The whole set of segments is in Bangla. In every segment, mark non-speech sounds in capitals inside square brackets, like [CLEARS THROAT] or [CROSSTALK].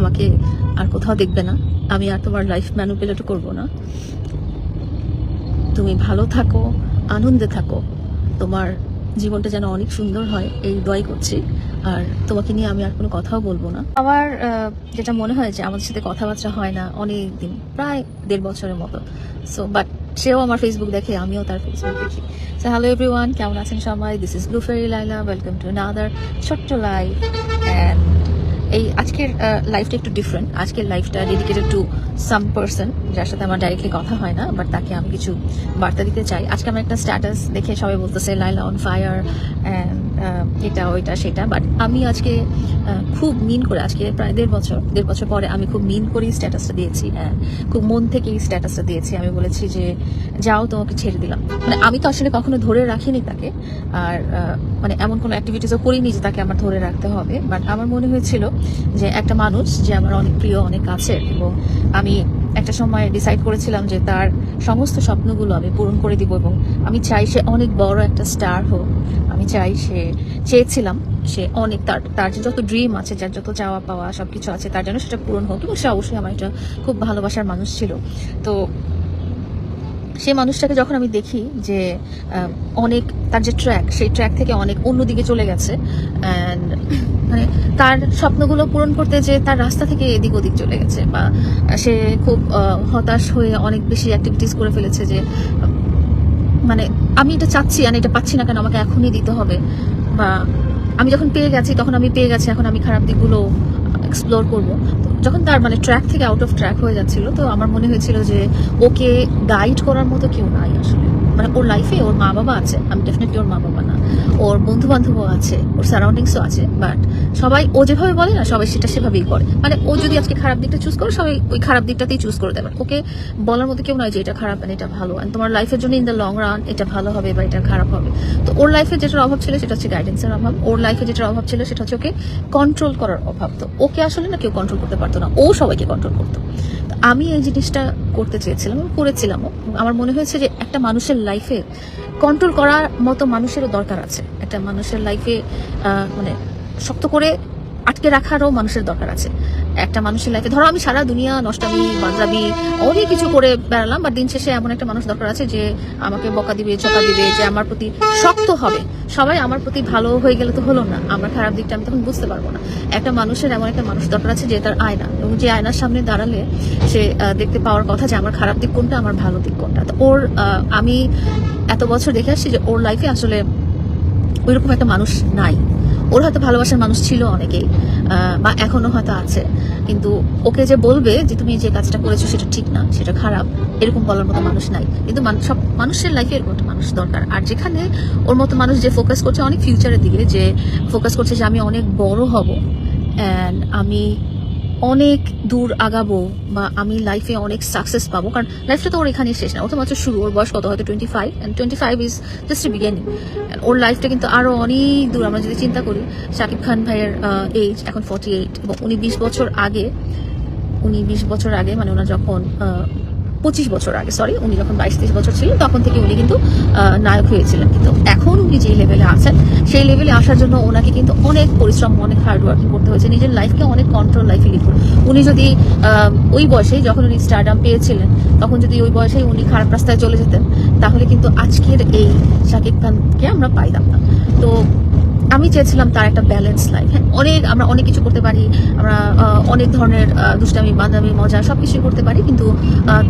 আমাকে আর কোথাও দেখবে না। আমি আর তোমার লাইফ ম্যানুপুলেট করব না। তুমি ভালো থাকো, আনন্দে থাকো। তোমার জীবনটা যেন অনেক সুন্দর হয়, এই দোয়াই করছি। আর তোমাকে নিয়ে আমি আর কোনো কথাও বলব না। আমার যেটা মনে হয় যে আমাদের সাথে কথাবার্তা হয় না অনেক দিন প্রায় দেড় বছরের মতো। সো বাট সেও আমার ফেসবুক দেখে, আমিও তার ফেসবুক দেখি। সো হ্যালো এভরিওয়ান কেমন আছেন সবাই? This is blue fairy Laila welcome to another ছোট্ট লাইফ অ্যান্ড এই আজকের লাইফটা একটু ডিফারেন্ট আজকের লাইফটা ডেডিকেটেড টু সাম পার্সন যার সাথে আমার ডাইরেক্টলি কথা হয় না বাট তাকে আমি কিছু বার্তা দিতে চাই। আজকে আমার একটা স্ট্যাটাস দেখে সবাই বলতেছে লাইলা অন ফায়ার এটা, ওইটা, সেটা। বাট আমি আজকে খুব মিন করে, আজকে প্রায় দেড় বছর দেড় বছর পরে আমি খুব মিন করেই স্ট্যাটাসটা দিয়েছি হ্যাঁ খুব মন থেকেই স্ট্যাটাসটা দিয়েছি। আমি বলেছি যে, যাও, তোমাকে ছেড়ে দিলাম। মানে আমি তো আসলে কখনো ধরে রাখিনি তাকে, আর মানে এমন কোনো অ্যাক্টিভিটিসও করিনি যে তাকে আমার ধরে রাখতে হবে। বাট আমার মনে হয়েছিল যে একটা মানুষ যে আমার অনেক প্রিয়, অনেক কাছের এবং আমি একটা সময় ডিসাইড করেছিলাম যে তার সমস্ত স্বপ্নগুলো আমি পূরণ করে দিব এবং আমি চাই সে অনেক বড় একটা স্টার হোক। আমি চাই সে চেয়েছিলাম সে অনেক, তার তার যে যত ড্রিম আছে, যার যত চাওয়া পাওয়া সবকিছু আছে, তার জন্য সেটা পূরণ হোক এবং সে অবশ্যই আমার একটা খুব ভালোবাসার মানুষ ছিল। তো সেই মানুষটাকে যখন আমি দেখি যে অনেক তার যে ট্র্যাক সেই ট্র্যাক থেকে অনেক অন্যদিকে চলে গেছে অ্যান্ড মানে তার স্বপ্নগুলো পূরণ করতে যে তার রাস্তা থেকে এদিক ওদিক চলে গেছে, বা সে খুব হতাশ হয়ে অনেক বেশি অ্যাক্টিভিটিস করে ফেলেছে যে মানে আমি এটা চাচ্ছি আর এটা পাচ্ছি না কেন, আমাকে এখনই দিতে হবে, বা আমি যখন পেয়ে গেছি, তখন আমি পেয়ে গেছি, এখন আমি খারাপ দিকগুলো এক্সপ্লোর করব। যখন তার মানে ট্র্যাক থেকে আউট অফ ট্র্যাক হয়ে যাচ্ছিল, তো আমার মনে হয়েছিল যে ওকে গাইড করার মতো কেউ নাই আসলে। মানে ওর লাইফে ওর মা বাবা আছে। আমি ডেফিনেটলি ওর মা বাবা না। ওর বন্ধু বান্ধবও আছে, ওর সারাউন্ডিংসও আছে বাট সবাই ও যেভাবে বলে না, সবাই সেটা সেভাবেই করে। মানে ও যদি আজকে খারাপ দিকটা চুজ করে, সবাই ওই খারাপ দিকটাতেই চুজ করে দেবে। ওকে বলার মতো কেউ নয় যে এটা খারাপ and এটা ভালো। And তোমার লাইফের জন্য ইন দ্য লং রান এটা ভালো হবে বা এটা খারাপ হবে। তো ওর লাইফে যেটার অভাব ছিল, সেটা হচ্ছে গাইডেন্সের অভাব। ওর লাইফে যেটার অভাব ছিল, সেটা হচ্ছে ওকে কন্ট্রোল করার অভাব। তো ওকে আসলে না কেউ কন্ট্রোল করতে পারতো না। ও সবাইকে কন্ট্রোল করতো। আমি এই জিনিসটা করতে চেয়েছিলাম এবং করেছিলামও। আমার মনে হয়েছে যে একটা মানুষের লাইফে কন্ট্রোল করার মতো মানুষেরও দরকার আছে। একটা মানুষের লাইফে মানে শক্ত করে আটকে রাখারও মানুষের দরকার আছে। একটা মানুষের লাইফে ধরো আমি সারা দুনিয়া নষ্টামি বাদরাবি অনেক কিছু করে বেড়ালাম বা দিন শেষে এমন একটা মানুষ দরকার আছে যে আমাকে বকা দিবে, চকা দিবে, যে আমার প্রতি শক্ত হবে। সবাই আমার প্রতি ভালো হয়ে গেলে তো হলো না। আমার খারাপ দিকটা আমি তখন বুঝতে পারব না। একটা মানুষের এমন একটা মানুষ দরকার আছে যে তার আয়না, এবং যে আয়নার সামনে দাঁড়ালে সে দেখতে পাওয়ার কথা যে আমার খারাপ দিক কোনটা, আমার ভালো দিক কোনটা। তো ওর আমি এত বছর দেখে আসছি যে ওর লাইফে আসলে ওইরকম একটা মানুষ নাই। ওর হয়তো ভালোবাসার মানুষ ছিল অনেকেই বা এখনও হয়তো আছে। কিন্তু ওকে যে বলবে যে তুমি যে কাজটা করেছ সেটা ঠিক না, সেটা খারাপ, এরকম বলার মতো মানুষ নাই। কিন্তু সব মানুষের লাইফে এরকম একটা মানুষ দরকার। আর যেখানে ওর মতো মানুষ যে ফোকাস করছে অনেক ফিউচারের দিকে, যে ফোকাস করছে যে আমি অনেক বড় হব অ্যান্ড আমি অনেক দূর আগাবো বা আমি লাইফে অনেক সাকসেস পাবো। কারণ লাইফটা তো ওর এখানে শেষ না। ও তো মাত্র শুরু। ওর বয়স কত? হয়তো twenty five and twenty five is just beginning ওর লাইফটা কিন্তু আরও অনেক দূর। আমরা যদি চিন্তা করি, শাকিব খান ভাইয়ের এজ এখন ফর্টি এইট এবং উনি বিশ বছর আগে, উনি বিশ বছর আগে মানে ওনার যখন পঁচিশ বছর আগে সরি উনি যখন বাইশ তেইশ বছর ছিলেন, তখন থেকে উনি কিন্তু নায়ক হয়েছিলেন। কিন্তু এখন উনি যে লেভেলে আছেন, সেই লেভেলে আসার জন্য ওনাকে কিন্তু অনেক পরিশ্রম, অনেক হার্ড ওয়ার্কিং করতে হয়েছে। নিজের লাইফকে অনেক কন্ট্রোল লাইফে করে উনি যদি ওই বয়সেই যখন উনি স্টারডাম পেয়েছিলেন, তখন যদি ওই বয়সেই উনি খারাপ রাস্তায় চলে যেতেন, তাহলে কিন্তু আজকের এই শাকিব খানকে আমরা পাইতাম না। তো আমি চেয়েছিলাম তার একটা ব্যালেন্স লাইফ হ্যাঁ অনেক, আমরা অনেক কিছু করতে পারি, আমরা অনেক ধরনের দুষ্টামি বান্দামি মজা সব কিছুই করতে পারি, কিন্তু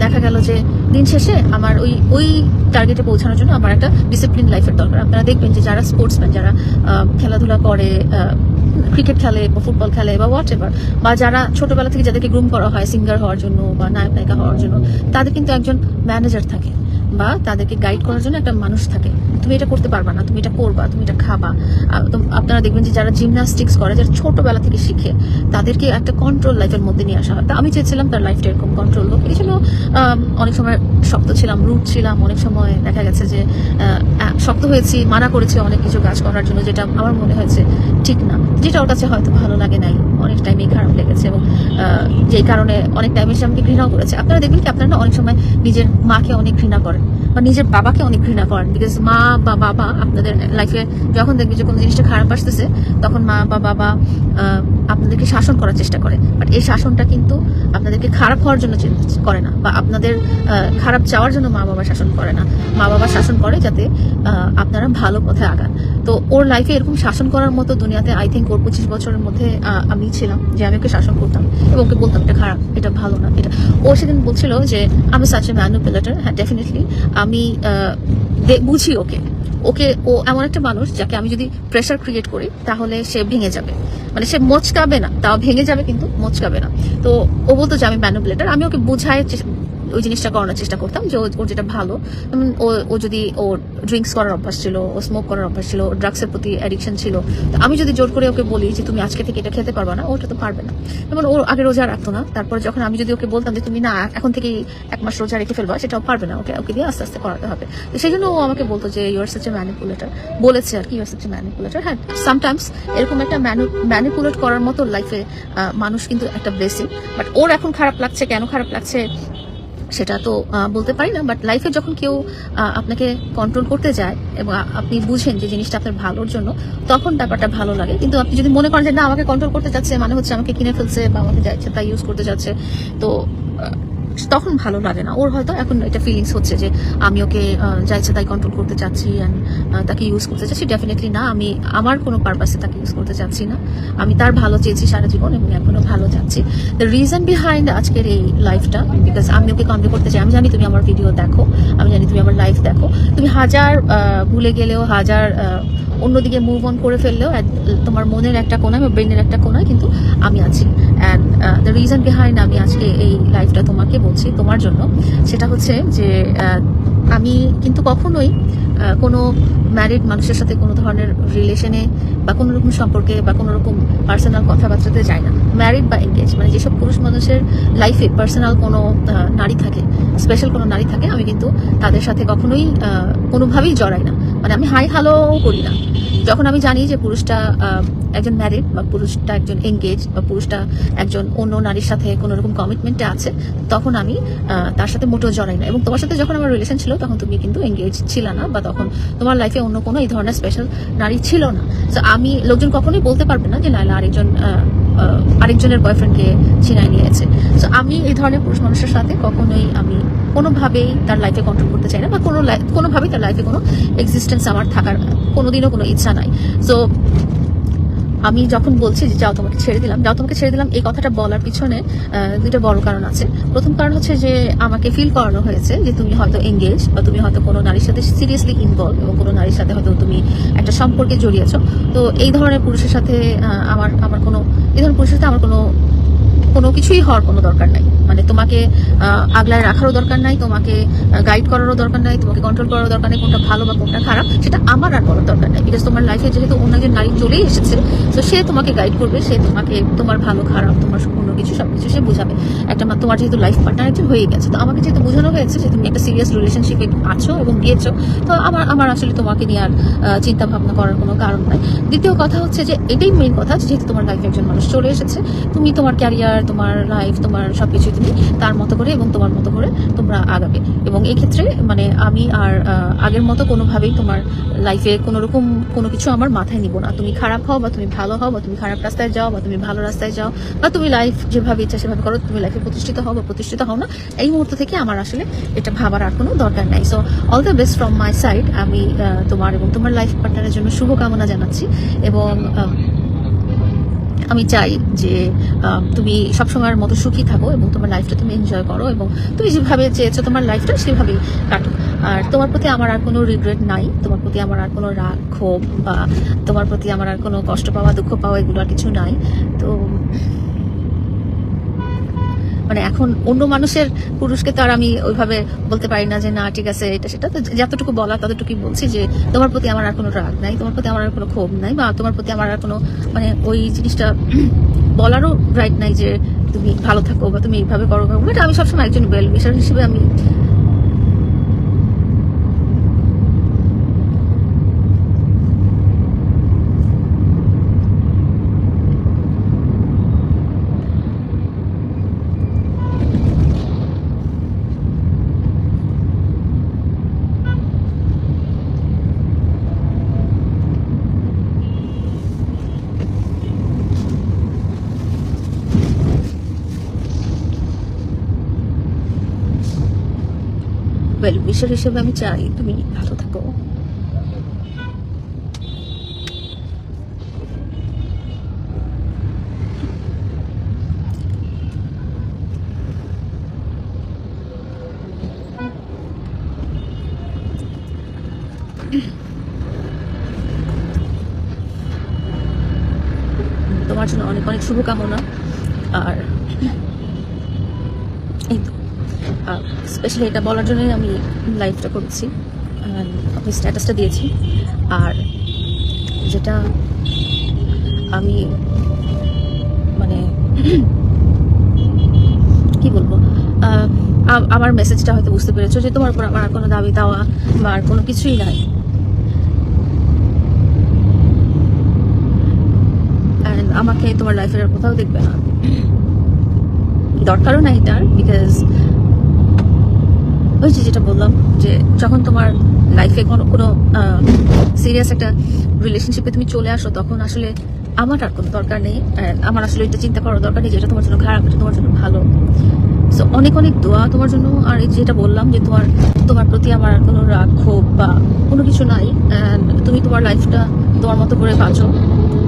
দেখা গেল যে দিন শেষে আমার ওই ওই টার্গেটে পৌঁছানোর জন্য আমার একটা ডিসিপ্লিন লাইফের দরকার। আপনারা দেখবেন যে যারা স্পোর্টসম্যান যারা খেলাধুলা করে ক্রিকেট খেলে বা ফুটবল খেলে বা হোয়াট এভার বা যারা ছোটবেলা থেকে যাদেরকে গ্রুম করা হয় সিঙ্গার হওয়ার জন্য বা নায়ক নায়িকা হওয়ার জন্য, তাদের কিন্তু একজন ম্যানেজার থাকে। বা তাদেরকে গাইড করার জন্য একটা মানুষ থাকে। তুমি এটা করতে পারবা না, তুমি এটা করবা, তুমি এটা খাবা। আপনারা দেখবেন যে যারা জিমনাস্টিক্স করে, যারা ছোটবেলা থেকে শিখে, তাদেরকে একটা কন্ট্রোল লাইফের মধ্যে নিয়ে আসা হয়। তা আমি চেয়েছিলাম তার লাইফটা এরকম কন্ট্রোল হোক। এই জন্য অনেক সময় শক্ত ছিলাম, রুট ছিলাম। অনেক সময় দেখা গেছে যে শক্ত হয়েছি, মানা করেছি অনেক কিছু কাজ করার জন্য, যেটা আমার মনে হয়েছে ঠিক না। যেটা ওর কাছে হয়তো ভালো লাগে নাই। অনেক টাইমে খারাপ লেগেছে এবং যেই কারণে অনেক টাইম এসে আমাকে ঘৃণাও করেছে। আপনারা দেখবেন কি, আপনারা অনেক সময় নিজের মাকে অনেক ঘৃণা করেন বা নিজের বাবাকে অনেক ঘৃণা করেন। বিকজ মা বা বাবা আপনাদের লাইফে যখন দেখবে যে কোনো জিনিসটা খারাপ আসতেছে, তখন মা বা বাবা আপনাদেরকে শাসন করার চেষ্টা করে। বাট এই শাসনটা কিন্তু আপনাদেরকে খারাপ হওয়ার জন্য করে না বা আপনাদের খারাপ চাওয়ার জন্য মা বাবা শাসন করে না। মা বাবা শাসন করে যাতে আপনারা ভালো পথে আগান। তো ওর লাইফে এরকম শাসন করার মতো দুনিয়াতে আই থিঙ্ক ওর পঁচিশ বছরের মধ্যে আমি ছিলাম, যে আমি ওকে শাসন করতাম এবং ওকে বলতাম, এটা খারাপ, এটা ভালো না, এটা। ও সেদিন বলছিল যে, আমি সাচ এ ম্যানুপুলেটার হ্যাঁ ডেফিনেটলি আমি বুঝি ওকে। ওকে, ও এমন একটা মানুষ যাকে আমি যদি প্রেশার ক্রিয়েট করি, তাহলে সে ভেঙে যাবে। মানে সে মোচকাবে না, তাও ভেঙে যাবে কিন্তু মোচকাবে না। তো ও বলতো যে, আমি ম্যানুপুলেটার আমি ওকে বোঝায় ওই জিনিসটা করানোর চেষ্টা করতাম যে ওর যেটা ভালো। ও ও যদি ওর ড্রিঙ্কস করার অভ্যাস ছিল, ও স্মোক করার অভ্যাস ছিল ড্রাগসের প্রতি অ্যাডিকশন ছিল, তো আমি যদি জোর করে ওকে বলি যে তুমি আজকে থেকে এটা খেতে পারবে না ওটা তো পারবে না। যেমন ও আগে রোজা রাখতো না, তারপর যখন আমি যদি ওকে বলতাম যে তুমি না, এখন থেকে এক মাস রোজা রেখে ফেলবা, সেটাও পারবে না, ওকে ওকে দিয়ে আস্তে আস্তে করাতে হবে। তো সেই জন্য ও আমাকে বলতো যে ইউর সাচ এ ম্যানিপুলেটার বলেছে আর কি ইউর সাচ এ ম্যানিপুলেটার হ্যাঁ সামটাইমস এরকম একটা ম্যানিপুলেট করার মতো লাইফে মানুষ কিন্তু একটা ব্লেসিং বাট ওর এখন খারাপ লাগছে, কেন খারাপ লাগছে সেটা তো বলতে পারি না বাট লাইফে যখন কেউ আপনাকে কন্ট্রোল করতে যায় এবং আপনি বুঝেন যে জিনিসটা আপনার ভালোর জন্য, তখন ব্যাপারটা ভালো লাগে। কিন্তু আপনি যদি মনে করেন যে, না, আমাকে কন্ট্রোল করতে যাচ্ছে মানে হচ্ছে আমাকে কিনে ফেলছে বা আমাকে যাচ্ছে তাই ইউজ করতে যাচ্ছে, তো তখন ভালো লাগে না। ওর হয়তো এখন এটা ফিলিংস হচ্ছে যে আমি ওকে আহ, যা ইচ্ছে তাই কন্ট্রোল করতে চাচ্ছি অ্যান্ড তাকে ইউজ করতে চাচ্ছি। ডেফিনেটলি না আমি আমার কোনো পারপাসে তাকে ইউজ করতে চাচ্ছি না। আমি তার ভালো চেয়েছি সারা জীবন এবং এখনও ভালো চাচ্ছি। দ্য রিজন বিহাইন্ড আজকের এই লাইফটা বিকজ আমি ওকে কনভে করতে চাই আমি জানি তুমি আমার ভিডিও দেখো আমি জানি তুমি আমার লাইফ দেখো। তুমি হাজার ভুলে গেলেও হাজার অন্যদিকে মুভ অন করে ফেললেও তোমার মনের একটা কোনায় বা ব্রেনের একটা কোনায় কিন্তু আমি আছি। অ্যান্ড দ্য রিজন বিহাইন্ড আমি আজকে এই লাইফটা তোমাকে বলছি তোমার জন্য, সেটা হচ্ছে যে আমি কিন্তু কখনোই কোনো ম্যারিড মানুষের সাথে কোনো ধরনের রিলেশনে বা কোনো রকম সম্পর্কে বা কোনো রকম পার্সোনাল কথাবার্তাতে যাই না। ম্যারিড বা এঙ্গেজ মানে যেসব পুরুষ মানুষের লাইফে পার্সোনাল কোনো নারী থাকে স্পেশাল কোনো নারী থাকে, আমি কিন্তু তাদের সাথে কখনোই কোনোভাবেই জড়াই না। মানে আমি হাই হ্যালো করি না। যখন আমি জানি যে পুরুষটা একজন ম্যারিড বা পুরুষটা একজন এঙ্গেজ বা পুরুষটা একজন অন্য নারীর সাথে কোনো রকম কমিটমেন্টে আছে, তখন আমি তার সাথে মোটেও জড়াই না। এবং তোমার সাথে যখন আমার রিলেশন ছিল, তখন তুমি কিন্তু এঙ্গেজ ছিল না বা তখন তোমার লাইফে অন্য কোনো এই ধরনের স্পেশাল নারী ছিল না। তো আমি, লোকজন কখনোই বলতে পারবে না যে লাইলা আরেকজন আরেকজনের বয়ফ্রেন্ডকে ছিনায় নিয়েছে। সো আমি এই ধরনের পুরুষ মানুষের সাথে কখনোই আমি কোনোভাবেই তার লাইফে কন্ট্রোল করতে চাই না বা কোনো কোনোভাবেই তার লাইফে কোনো এক্সিস্টেন্স আমার থাকার কোনোদিনও কোনো ইচ্ছা নাই। সো আমি যখন বলছি যে যাও তোমাকে ছেড়ে দিলাম, যাও তোমাকে ছেড়ে দিলাম, এই কথাটা বলার পিছনে দুইটা বড় কারণ আছে। প্রথম কারণ হচ্ছে যে আমাকে ফিল করানো হয়েছে যে তুমি হয়তো এঙ্গেজ বা তুমি হয়তো কোনো নারীর সাথে সিরিয়াসলি ইনভলভ এবং কোনো নারীর সাথে হয়তো তুমি একটা সম্পর্কে জড়িয়েছো। তো এই ধরনের পুরুষের সাথে আমার আমার কোনো, এই ধরনের পুরুষের সাথে আমার কোনো কোনো কিছুই হওয়ার কোনো দরকার নাই। মানে তোমাকে আগলায় রাখারও দরকার নাই, তোমাকে গাইড করারও দরকার নাই, তোমাকে কন্ট্রোল করারও দরকার নেই, কোনটা ভালো বা কোনটা খারাপ, সেটা আমার আর করার দরকার নাই। বিকজ তোমার লাইফে যেহেতু অন্য একজন নারী চলেই এসেছে তো সে তোমাকে গাইড করবে, সে তোমাকে, তোমার ভালো, খারাপ, তোমার অন্য কিছু সব কিছু সে বুঝাবে। একটা তোমার যেহেতু লাইফ পার্টনার একজন হয়ে গেছে, তো আমাকে যেহেতু বোঝানো হয়েছে যে তুমি একটা সিরিয়াস রিলেশনশিপে আছো এবং গিয়েছো, তো আমার আমার আসলে তোমাকে নিয়ে আর চিন্তা ভাবনা করার কোনো কারণ নাই। দ্বিতীয় কথা হচ্ছে যে, এটাই মেন কথা যেহেতু তোমার লাইফে একজন মানুষ চলে এসেছে, তুমি তোমার ক্যারিয়ার তোমার লাইফ তোমার সব কিছুই তুমি তার মতো করে এবং তোমার মতো করে তোমরা আগাবে। এবং এই ক্ষেত্রে মানে আমি আর আগের মতো কোনোভাবেই তোমার লাইফে কোনো রকম কোনো কিছু আমার মাথায় নিব না। তুমি খারাপ হও বা তুমি ভালো হও বা তুমি খারাপ রাস্তায় যাও বা তুমি ভালো রাস্তায় যাও বা তুমি লাইফ যেভাবে ইচ্ছা সেভাবে করো, তুমি লাইফে প্রতিষ্ঠিত হও বা প্রতিষ্ঠিত হও না, এই মুহূর্ত থেকে আমার আসলে এটা ভাবার আর কোনো দরকার নাই। So all the best from my side আমি তোমার এবং তোমার লাইফ পার্টনারের জন্য শুভকামনা জানাচ্ছি এবং আমি চাই যে তুমি সবসময়ের মতো সুখী থাকো এবং তোমার লাইফটা তুমি এনজয় করো এবং তুমি যেভাবে চেয়েছো তোমার লাইফটা সেভাবেই কাটো আর তোমার প্রতি আমার আর কোনো রিগ্রেট নাই। তোমার প্রতি আমার আর কোনো রাগ, ক্ষোভ বা তোমার প্রতি আমার আর কোনো কষ্ট পাওয়া, দুঃখ পাওয়া এগুলো আর কিছু নাই। তো মানে এখন অন্য মানুষের পুরুষকে তো আর আমি ওইভাবে বলতে পারি না যে, না, ঠিক আছে, এটা সেটা। তো যতটুকু বলা ততটুকুই বলছি যে, তোমার প্রতি আমার আর কোনো রাগ নাই, তোমার প্রতি আমার আর কোনো ক্ষোভ নাই বা তোমার প্রতি আমার আর কোনো মানে ওই জিনিসটা [CLEARS THROAT] বলারও রাইট নাই যে, তুমি ভালো থাকো বা তুমি এইভাবে করো এটা আমি সবসময় একজন ওয়েল উইশার হিসেবে আমি ওয়েল হিসেবে আমি চাই তুমি ভালো থাকো। তোমার জন্য অনেক অনেক শুভকামনা। আর এই তো স্পেশালি এটা বলার জন্যই আমি লাইভটা করছি। আমি স্ট্যাটাসটা দিয়েছি। আর যেটা আমি মানে [CLEARS THROAT] কি বলব? আমার মেসেজটা হয়তো বুঝতে পেরেছ যে তোমার উপর আমার আর কোনো দাবি দাওয়া বা আর কোনো কিছুই নাই। আমাকে তোমার লাইফের আর কোথাও দেখবে না। দরকারও নাই এটার বিকজ ওই যে যেটা বললাম যে যখন তোমার লাইফে কোনো কোনো সিরিয়াস একটা রিলেশনশিপে তুমি চলে আসো, তখন আসলে আমার আর কোনো দরকার নেই আমার আসলে এটা চিন্তা করার দরকার নেই যেটা তোমার জন্য খারাপ, এটা তোমার জন্য ভালো। সো অনেক অনেক দোয়া তোমার জন্য, আর এই যেটা বললাম যে তোমার তোমার প্রতি আমার আর কোনো রাগ, ক্ষোভ বা কোনো কিছু নাই তুমি তোমার লাইফটা তোমার মতো করে বাঁচো,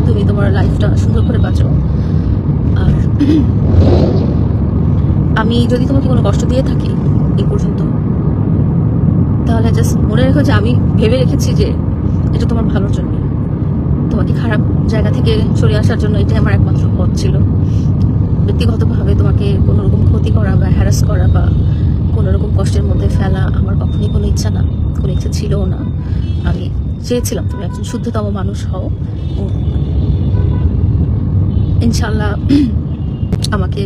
তুমি তোমার লাইফটা সুন্দর করে বাঁচো। আর [CLEARS THROAT] আমি যদি তোমাকে কোনো কষ্ট দিয়ে থাকি এই পর্যন্ত তাহলে জাস্ট মনে রেখো যে আমি ভেবে রেখেছি যে এটা তোমার ভালোর জন্য। তোমাকে খারাপ জায়গা থেকে সরে আসার জন্য এটাই আমার একমাত্র পথ ছিল। ব্যক্তিগতভাবে তোমাকে কোনো রকম ক্ষতি করা বা হ্যারাস করা বা কোনো রকম কষ্টের মধ্যে ফেলা আমার কখনোই কোনো ইচ্ছা না, কোনো ইচ্ছা ছিলও না। আমি চেয়েছিলাম তুমি একজন শুদ্ধতম মানুষ হও। ইনশাল্লাহ আমাকে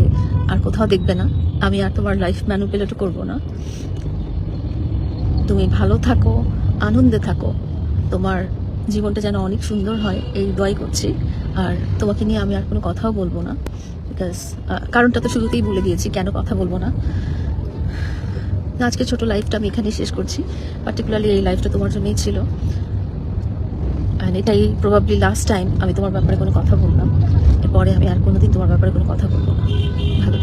আর কোথাও দেখবে না। আমি আর তোমার লাইফ ম্যানুপুলেট করব না। তুমি ভালো থাকো, আনন্দে থাকো। তোমার জীবনটা যেন অনেক সুন্দর হয়, এই দোয়াই করছি। আর তোমাকে নিয়ে আমি আর কোনো কথাও বলব না বিকজ কারণটা তো শুরুতেই বলে দিয়েছি, কেন কথা বলব না। আজকে ছোট লাইফটা আমি এখানেই শেষ করছি পার্টিকুলারলি এই লাইফটা তোমার জন্যই ছিল। অ্যান্ড এটাই প্রবাবলি লাস্ট টাইম আমি তোমার ব্যাপারে কোনো কথা বললাম, এরপরে আমি আর কোনোদিন তোমার ব্যাপারে কোনো কথা বলব না। ভালো